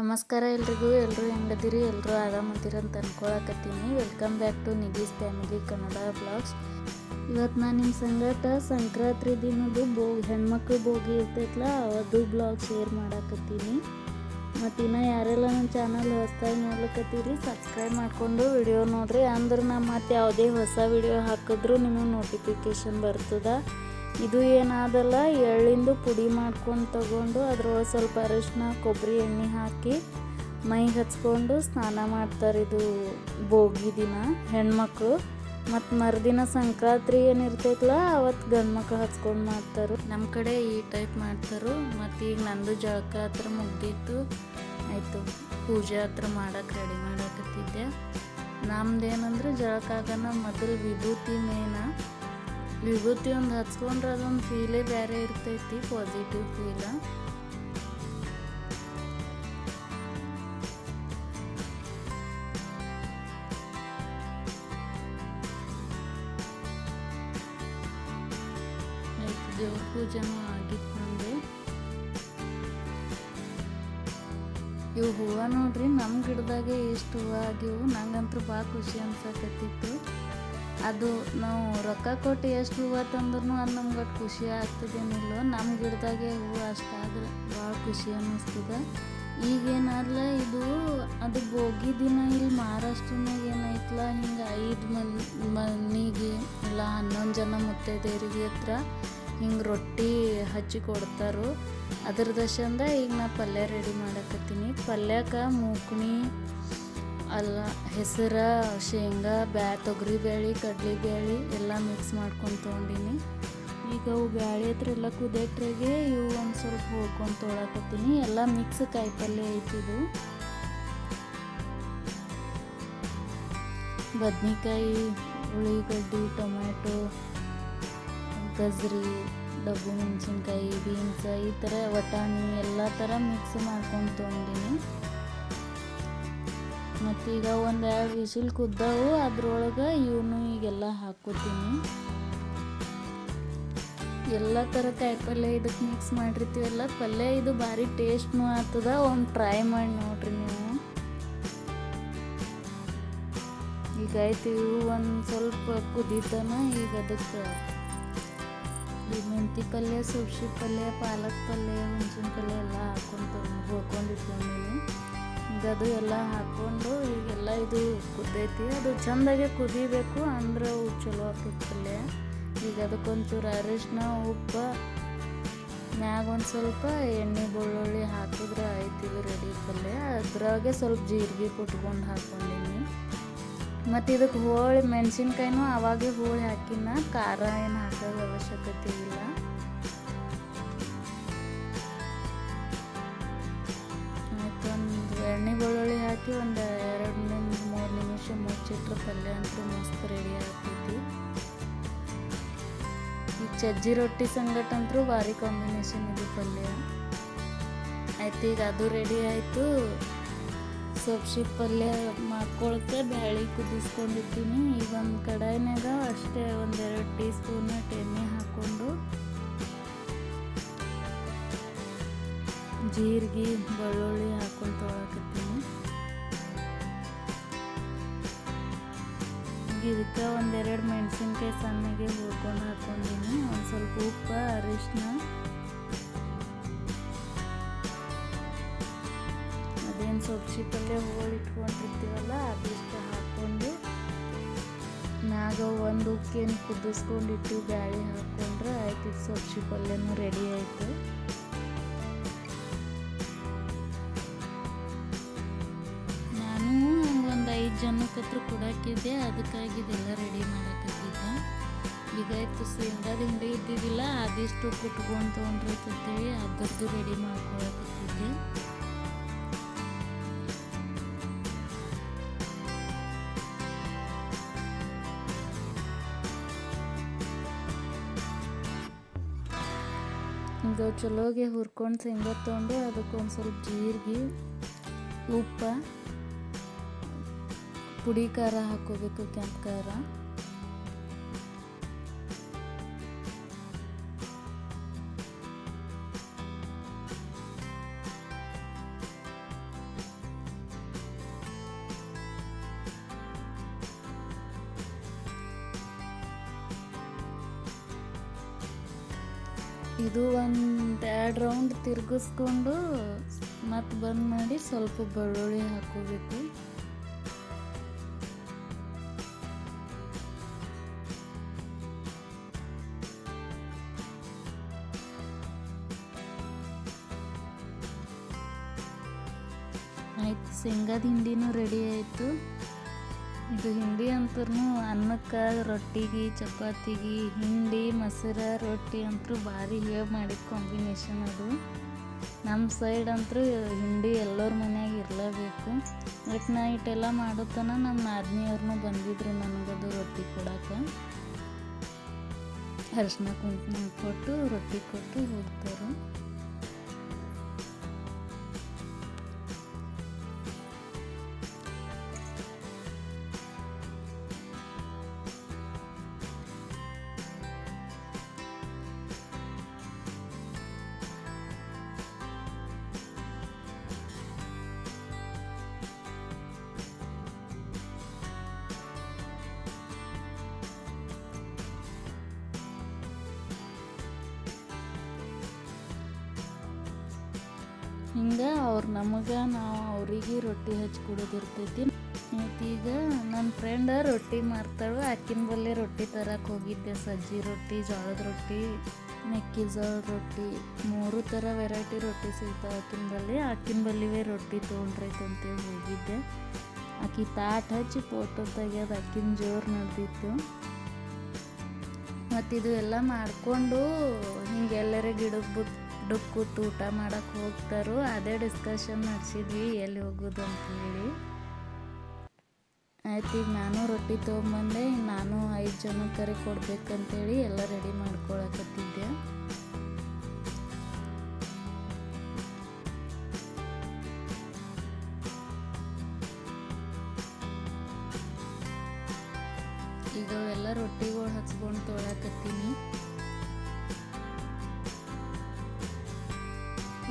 ನಮಸ್ಕಾರ ಎಲ್ರಿಗೂ ಎಲ್ಲರೂ ಹೆಂಗದಿರಿ ಎಲ್ಲರೂ ಆರಾಮದಿರಿ ಅಂತ ಅನ್ಕೊಳಕತ್ತೀನಿ. ವೆಲ್ಕಮ್ ಬ್ಯಾಕ್ ಟು ನಿಗೀಸ್ ಫ್ಯಾಮಿಲಿ ಕನ್ನಡ ಬ್ಲಾಗ್ಸ್ ಇವತ್ತು ನಾನು ನಿಮ್ಮ ಸಂಗಟ ಸಂಕ್ರಾಂತಿ ದಿನದ್ದು ಬೋ ಹೆಣ್ಮಕ್ಳು ಬೋಗಿ ಇರ್ತೈತಲ್ಲ ಅದು ಬ್ಲಾಗ್ ಶೇರ್ ಮಾಡಾಕತ್ತೀನಿ. ಮತ್ತು ಇನ್ನು ಯಾರೆಲ್ಲ ನನ್ನ ಚಾನಲ್ ಹೊಸ್ದಾಗಿ ನೋಡ್ಲಿಕತ್ತೀರಿ ಸಬ್ಸ್ಕ್ರೈಬ್ ಮಾಡಿಕೊಂಡು ವಿಡಿಯೋ ನೋಡ್ರಿ. ಅಂದ್ರೆ ನಾ ಮತ್ತೆ ಯಾವುದೇ ಹೊಸ ವಿಡಿಯೋ ಹಾಕಿದ್ರು ನಿಮಗೆ ನೋಟಿಫಿಕೇಶನ್ ಬರ್ತದ. ಇದು ಏನಾದಲ್ಲ, ಎಳ್ಳಿಂದು ಪುಡಿ ಮಾಡ್ಕೊಂಡು ತಗೊಂಡು ಅದ್ರೊಳಗೆ ಸ್ವಲ್ಪ ಅರಿಶಿನ ಕೊಬ್ಬರಿ ಎಣ್ಣೆ ಹಾಕಿ ಮೈಗೆ ಹಚ್ಕೊಂಡು ಸ್ನಾನ ಮಾಡ್ತಾರೆ ಇದು ಭೋಗಿ ದಿನ, ಹೆಣ್ಮಕ್ಳು. ಮತ್ತು ಮರುದಿನ ಸಂಕ್ರಾಂತಿ ಏನಿರ್ತೈತಲ್ಲ ಅವತ್ತು ಗಂಡು ಮಕ್ಳು ಹಚ್ಕೊಂಡು ಮಾಡ್ತಾರೆ. ನಮ್ಮ ಕಡೆ ಈ ಟೈಪ್ ಮಾಡ್ತಾರೆ. ಮತ್ತು ಈಗ ನಂದು ಜಳಕ ಹತ್ರ ಮುಗ್ದಿತ್ತು. ಆಯಿತು, ಪೂಜೆ ಹತ್ರ ಮಾಡಕ್ಕೆ ರೆಡಿ ಮಾಡಕತ್ತಿದ್ದೆ. ನಮ್ದೇನಂದ್ರೆ ಜಳಕ ಆಗೋಣ ಮೊದಲು ವಿಭೂತಿ ಮೇನ ವಿಭೂತಿ ಒಂದು ಹಚ್ಕೊಂಡ್ರೆ ಅದೊಂದು ಫೀಲೇ ಬೇರೆ ಇರ್ತೈತಿ ಪಾಸಿಟಿವ್ ಫೀಲ ದೇವ್ರ ಪೂಜೆನೂ ಆಗಿತ್ತು ನಮಗೆ ಇವು ಹೂವು ನೋಡ್ರಿ ನಮ್ಮ ಗಿಡದಾಗೆ ಎಷ್ಟು ಹೂವು ಆಗಿವು ನಂಗಂತೂ ಭಾಳ ಖುಷಿ ಅನ್ಸಕತ್ತಿತ್ತು. ಅದು ನಾವು ರೊಕ್ಕ ಕೊಟ್ಟು ಎಷ್ಟು ಹೂವು ತಂದ್ರೂ ಅದು ನಮ್ಗೆ ಅಷ್ಟು ಖುಷಿ ಆಗ್ತದೇನಿಲ್ಲೋ ನಮ್ಮ ಗಿಡದಾಗೆ ಹೂವು ಅಷ್ಟಾದ್ರೆ ಭಾಳ ಖುಷಿ ಅನ್ನಿಸ್ತದೆ. ಈಗೇನಾದ್ಲ ಇದು, ಅದು ಹೋಗಿ ದಿನ ಇಲ್ಲಿ ಮಹಾರಾಷ್ಟ್ರನಾಗ ಏನಾಯ್ತಲ್ಲ ಹಿಂಗೆ ಐದು ಮನ್ ಮನೆಗೆ ಇಲ್ಲ ಹನ್ನೊಂದು ಜನ ಮುತ್ತೈದೆಯರಿಗೆ ಹತ್ರ ಹಿಂಗೆ ರೊಟ್ಟಿ ಹಚ್ಚಿ ಕೊಡ್ತಾರೋ. ಅದ್ರ ದಶಂದ ಈಗ ನಾ ಪಲ್ಯ ರೆಡಿ ಮಾಡಕತ್ತೀನಿ. ಪಲ್ಯಕ್ಕೆ ಮೂಕ್ಣಿ ಅಲ್ಲ, ಹೆಸರು, ಶೇಂಗಾ, ಬ್ಯಾ ತೊಗರಿ ಬೇಳೆ ಕಡ್ಲಿ ಬೇಳೆ ಎಲ್ಲ ಮಿಕ್ಸ್ ಮಾಡ್ಕೊಂಡು ತೊಗೊಂಡೀನಿ. ಈಗ ಅವು ಬ್ಯಾಳೆ ಹತ್ರ ಎಲ್ಲ ಕುದಿಯಕ್ರಾಗೆ ಇವು ಒಂದು ಸ್ವಲ್ಪ ಹೋಗ್ಕೊಂಡು ತೊಳಕತ್ತೀನಿ. ಎಲ್ಲ ಮಿಕ್ಸ್ ಕಾಯಿಪಲ್ಯ ಐತಿದು ಬದ್ನೆಕಾಯಿ ಉಳ್ಳಿಗಡ್ಡಿ ಟೊಮ್ಯಾಟೊ, ಗಜ್ರಿ, ಡಬ್ಬು ಮೆಣಸಿನ್ಕಾಯಿ, ಬೀನ್ಸ್ ಈ ಥರ ವಟಾಣಿ ಎಲ್ಲ ಥರ ಮಿಕ್ಸ್ ಮಾಡ್ಕೊಂಡು ತೊಗೊಂಡಿನಿ. ಮತ್ತೀಗ ಒಂದು ಎರಡು ವಿಸಿಲ್ ಕುದ್ದವು. ಅದ್ರೊಳಗೆ ಇವನು ಈಗೆಲ್ಲ ಹಾಕೋತೀನಿ. ಎಲ್ಲ ಥರ ಕಾಯಿಪಲ್ಯ ಇದಕ್ಕೆ ಮಿಕ್ಸ್ ಮಾಡಿರ್ತೀವಲ್ಲ ಪಲ್ಯ ಇದು ಭಾರಿ ಟೇಸ್ಟ್ನೂ ಆಗ್ತದ. ಒಂದು ಟ್ರೈ ಮಾಡಿ ನೋಡ್ರಿ ನೀವು. ಈಗ ಆಯ್ತು, ಇವು ಒಂದು ಸ್ವಲ್ಪ ಕುದೀತನ. ಈಗ ಅದಕ್ಕೆ ಈ ಮೆಂತಿ ಪಲ್ಯ ಸುಬ್ಸಿ ಪಲ್ಯ, ಪಾಲಕ್ ಪಲ್ಯ ಪಲ್ಯ ಅದು ಎಲ್ಲ ಹಾಕ್ಕೊಂಡು ಈಗೆಲ್ಲ ಇದು ಕುದ್ದೈತಿ ಅದು ಚಂದಾಗೆ ಕುದಿಬೇಕು ಅಂದ್ರೆ ಚಲೋ ಆಗ್ತೈತಿ ಪಲ್ಯ. ಈಗ ಅದಕ್ಕೊಂಚೂರು ಅರಿಶಿನ, ಉಪ್ಪು, ಮ್ಯಾಗ ಒಂದು ಸ್ವಲ್ಪ ಎಣ್ಣೆ, ಬೆಳ್ಳುಳ್ಳಿ ಹಾಕಿದ್ರೆ ಆಯ್ತಿದು ರೆಡಿ ಪಲ್ಯ. ಅದ್ರಾಗೆ ಸ್ವಲ್ಪ ಜೀರಿಗೆ ಕುಟ್ಕೊಂಡು ಹಾಕ್ಕೊಂಡಿನಿ ಮತ್ತು ಇದಕ್ಕೆ ಹೋಳಿ, ಮೆಣಸಿನ್ಕಾಯಿನೂ ಅವಾಗೆ ಹೋಳಿ ಹಾಕಿನ, ಖಾರ ಏನು ಹಾಕೋದು ಅವಶ್ಯಕತೆ ಇಲ್ಲ. ಹಾಕಿ ಒಂದು ಎರಡು ನಿಮಿಷ, ಮೂರು ನಿಮಿಷ ಮುಚ್ಚಿಟ್ರೆ ಪಲ್ಯ ಅಂತೂ ಮಸ್ತ್ ರೆಡಿ ಆಗ್ತೈತಿ. ಈ ಚಜ್ಜಿ ರೊಟ್ಟಿ ಸಂಗಟ ಅಂತೂ ಭಾರಿ ಕಾಂಬಿನೇಷನ್ ಪಲ್ಯ. ಆಯ್ತು, ಈಗ ಅದು ರೆಡಿ ಆಯಿತು. ಸೊಪ್ಸಿ ಪಲ್ಯ ಮಾಡ್ಕೊಳಕ್ಕೆ ಬ್ಯಾಳಿ ಕುದಿಸ್ಕೊಂಡಿರ್ತೀನಿ ಈಗ ಒಂದು ಕಡಾಯಿನಾಗ ಅಷ್ಟೇ ಒಂದೆರಡು ಟೀ ಸ್ಪೂನ್ ಎಣ್ಣೆ ಹಾಕ್ಕೊಂಡು ಜೀರಿಗೆ, ಬೆಳ್ಳುಳ್ಳಿ ಹಾಕೊಂಡು ತೊಗೊಳಕತ್ತೀನಿ ಇದಕ್ಕೆ ಒಂದೆರಡು ಮೆಣಸಿನ್ಕಾಯಿ ಸಣ್ಣಗೆ ಹುರ್ಕೊಂಡು ಹಾಕ್ಕೊಂಡಿನಿ. ಒಂದು ಸ್ವಲ್ಪ ಉಪ್ಪು ಅರಿಶಿನ ಅದೇನು ಸೊಪ್ಸಿ ಪಲ್ಯ ಹೋಳಿಟ್ಕೊಂಡಿರ್ತೀವಲ್ಲ, ಅದಿಷ್ಟು ಹಾಕ್ಕೊಂಡು ಮ್ಯಾಗ ಒಂದು ಉಕ್ಕೇನು ಕುದಿಸ್ಕೊಂಡಿಟ್ಟು ಬ್ಯಾಳಿ ಹಾಕ್ಕೊಂಡ್ರೆ ಆಯ್ತು ಸೊಪ್ಸಿ ಪಲ್ಯನೂ ರೆಡಿ ಆಯಿತು. ಹತ್ರ ಕೊಡಾಕಿದ್ದೆ ಅದಕ್ಕಾಗಿ ಇದೆಲ್ಲ ರೆಡಿ ಮಾಡಕತ್ತಿದ್ದೆ. ಆಯ್ತು ಶೇಂಗಾದ ಹಿಂಡಿ ಇದ್ದಿದ್ದಿಲ್ಲ, ಅದಿಷ್ಟು ಕುಟ್ಕೊಂಡು ತೊಗೊಂಡಿರ್ತೇಳಿ ಅದರದ್ದು ರೆಡಿ ಮಾಡ್ಕೊಳಕತ್ತಿದ್ದೆ. ಈಗ ಚಲೋಗೆ ಹುರ್ಕೊಂಡು ಶೇಂಗಾ ತೊಗೊಂಡು ಅದಕ್ಕೊಂದು ಸ್ವಲ್ಪ ಜೀರಿಗೆ, ಉಪ್ಪು ಪುಡಿ ಖಾರ ಹಾಕೋಬೇಕು ಕೆಂಪು ಖಾರ ಇದು ಒಂದು ಎರಡು ರೌಂಡ್ ತಿರುಗಿಸ್ಕೊಂಡು ಮತ್ತೆ ಬಂದ್ ಮಾಡಿ ಸ್ವಲ್ಪ ಬೆಳ್ಳುಳ್ಳಿ ಹಾಕೋಬೇಕು. ಶೇಂಗಾದ ಹಿಂಡಿನೂ ರೆಡಿ ಆಯಿತು. ಇದು ಹಿಂಡಿ ಅಂತೂ ಅನ್ನಕ್ಕೆ, ರೊಟ್ಟಿಗೆ, ಚಪಾತಿಗೆ, ಹಿಂಡಿ, ಮೊಸರ, ರೊಟ್ಟಿ ಅಂತೂ ಭಾರಿ ಹೇಳಿ ಮಾಡಿದ ಕಾಂಬಿನೇಷನ್ ಅದು. ನಮ್ಮ ಸೈಡ್ ಅಂತೂ ಹಿಂಡಿ ಎಲ್ಲರ ಮನೆಯಾಗ ಇರಲೇಬೇಕು. ಬಟ್ ನಾ ಇಟ್ಟೆಲ್ಲ ಮಾಡೋತನ ನಮ್ಮ ನಾದ್ನಿಯವ್ರನ್ನೂ ಬಂದಿದ್ರು ನನಗದು ರೊಟ್ಟಿ ಕೊಡಕ್ಕೆ ಅರಿಶಿನ ಕುಂಕುಮ ಕೊಟ್ಟು ರೊಟ್ಟಿ ಕೊಟ್ಟು ಹೋಗ್ತಾರೆ. ಹಿಂಗೆ ಅವ್ರು ನಮಗೆ ನಾವು ಅವರಿಗೆ ರೊಟ್ಟಿ ಹಚ್ಚಿ ಕೊಡೋದಿರ್ತೈತಿ ಈಗ ನನ್ನ ಫ್ರೆಂಡ ರೊಟ್ಟಿ ಮಾರ್ತಾಳು ಆಕಿನ ಬಲ್ಲಿ ರೊಟ್ಟಿ ತರಕ್ಕೆ ಹೋಗಿದ್ದೆ. ಸಜ್ಜಿ ರೊಟ್ಟಿ, ಜೋಳದ ರೊಟ್ಟಿ, ಮೆಕ್ಕೆಜೋಳ ರೊಟ್ಟಿ, ಮೂರು ಥರ ವೆರೈಟಿ ರೊಟ್ಟಿ ಸಿಗ್ತಾವೆ ಆಕಿನ ಬಲ್ಲಿ. ಆಕಿನ ಬಲ್ಲಿವೇ ರೊಟ್ಟಿ ತೊಗೊಂಡ್ರೈತೆ ಅಂತೇಳಿ ಹೋಗಿದ್ದೆ. ಆಕಿ ತಾಟ್ ಹಚ್ಚಿ ಫೋಟೋ ತೆಗಿಯೋದು ಆಕಿನ ಜೋರು ನಡೆದಿತ್ತು. ಮತ್ತು ಇದು ಎಲ್ಲ ಮಾಡಿಕೊಂಡು ಹಿಂಗೆ ಎಲ್ಲರ ಗಿಡಕ್ಕೆ ಬಿಟ್ಟು ಗಿಡಕ್ಕೆ ಕೂತು ಊಟ ಮಾಡೋಕ್ಕೆ ಹೋಗ್ತಾರೋ ಅದೇ ಡಿಸ್ಕಷನ್ ನಡೆಸಿದ್ವಿ ಎಲ್ಲಿ ಹೋಗೋದು ಅಂತ ಹೇಳಿ. ಆಯ್ತು, ಈಗ ನಾನು ರೊಟ್ಟಿ ತೊಗೊಂಬಂದೆ, ನಾನು ಐದು ಜನ ಕರೆ ಕೊಡ್ಬೇಕಂತೇಳಿ ಎಲ್ಲ ರೆಡಿ ಮಾಡ್ಕೊಳಕತ್ತಿದ್ದೆ. ಈಗ ಎಲ್ಲ ರೊಟ್ಟಿಗಳು ಹಚ್ಕೊಂಡು ತೊಳಕತ್ತೀನಿ.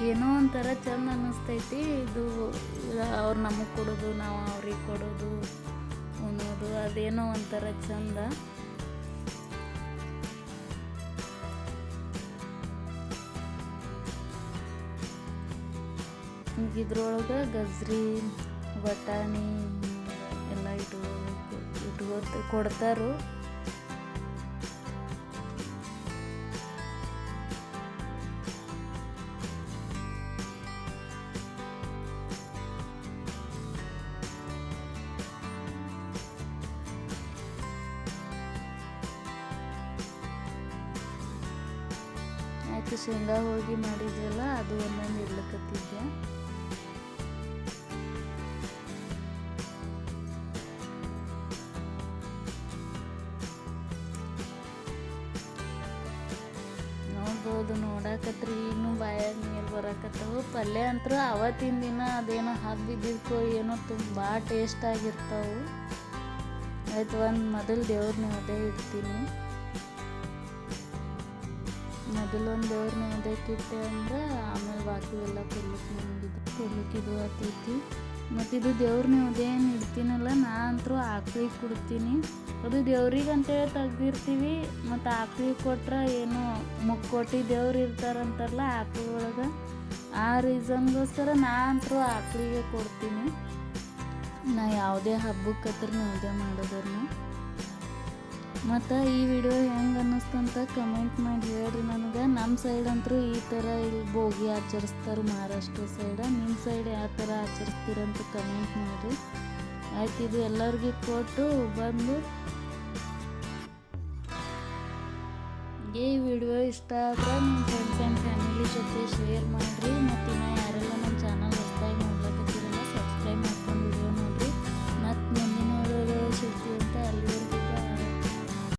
ಏನೋ ಒಂಥರ ಚಂದ ಅನ್ನಿಸ್ತೈತಿ. ಇದು ಅವ್ರು ನಮಗೆ ಕೊಡೋದು, ನಾವು ಅವ್ರಿಗೆ ಕೊಡೋದು, ಉಣ್ಣೋದು, ಅದೇನೋ ಒಂಥರ ಚಂದ. ಇದ್ರೊಳಗೆ ಗಜ್ರಿ, ಬಟಾಣಿ, ಎಲ್ಲ ಇಟ್ಕೋಬೇಕು ಇಟ್ಕೋತ ಕೊಡ್ತಾರು. ಆಯ್ತು ಶೇಂಗಾ ಹೋಳಿಗೆ ಮಾಡಿದ್ವಲ್ಲ, ಅದು ಒಂದೊಂದು ಇಡ್ಲಕತ್ತಿದ್ದೆ. ನೋಡ್ಬೋದು, ನೋಡಾಕತ್ರಿ, ಇನ್ನೂ ಬಾಯಾಗ ನೀರು ಬರಾಕತ್ತವು. ಪಲ್ಯ ಅಂತೂ ಅವತ್ತಿನ ದಿನ ಅದೇನೋ ಹಾಕ್ಬಿದ್ದಿದ್ಕೋ ಏನೋ ತುಂಬ ಟೇಸ್ಟ್ ಆಗಿರ್ತಾವು. ಆಯ್ತು, ಒಂದು ಮೊದಲು ದೇವ್ರ ಅದೇ ಇಡ್ತೀನಿ. ಮೊದಲು ಒಂದು ಅದಕ್ಕಿಟ್ಟೆ ಅಂದ್ರೆ ಆಮೇಲೆ ಬಾಕಿ ಎಲ್ಲ ಕೊಡ್ಲಿಕ್ಕೆ ನಂಬಿದ್ದು ಕೊಡ್ಲಿಕ್ಕೆ ಇದು ಆಗ್ತೈತಿ ಮತ್ತು ಇದು ದೇವ್ರ ನೈವೇದ್ಯ ಏನು ಇಡ್ತೀನಲ್ಲ, ನಾ ಅಂತೂ ಆಕ್ಳಿಗೆ ಕೊಡ್ತೀನಿ. ಅದು ದೇವ್ರಿಗೆ ಅಂತೇಳಿ ತೆಗ್ದಿರ್ತೀವಿ, ಮತ್ತು ಆಕ್ಳಿಗೆ ಕೊಟ್ರೆ ಏನು ಮುಕ್ಕೋಟಿ ದೇವ್ರು ಇರ್ತಾರಂತಾರಲ್ಲ ಒಳಗೆ ಆ ರೀಸನ್ಗೋಸ್ಕರ ನಾ ಅಂತೂ ಆಕಳಿಗೆ ಕೊಡ್ತೀನಿ. ನಾ ಯಾವುದೇ ಹಬ್ಬಕ್ಕೆ ಹತ್ರ ಉದಯ ಮಾಡೋದನ್ನು ಮತ್ತು ಈ ವಿಡಿಯೋ ಹೆಂಗೆ ಅನ್ನಿಸ್ತಂತ ಕಮೆಂಟ್ ಮಾಡಿ ಹೇಳ್ರಿ ನನಗೆ. ನಮ್ಮ ಸೈಡ್ ಅಂತೂ ಈ ಥರ ಇಲ್ಲಿ ಭೋಗಿ ಆಚರಿಸ್ತಾರೆ ಮಹಾರಾಷ್ಟ್ರ ಸೈಡ ನಿಮ್ಮ ಸೈಡ್ ಯಾವ ಥರ ಆಚರಿಸ್ತೀರಂತ ಕಮೆಂಟ್ ಮಾಡಿ ಆಯ್ತು, ಇದು ಎಲ್ಲರಿಗೂ ಕೊಟ್ಟು ಬಂದು ಈ ವಿಡಿಯೋ ಇಷ್ಟ ಆದರೆ ನಿಮ್ಮ ಫ್ರೆಂಡ್ಸ್ ಆ್ಯಂಡ್ ಫ್ಯಾಮಿಲಿ ಜೊತೆ ಶೇರ್ ಮಾಡಿರಿ.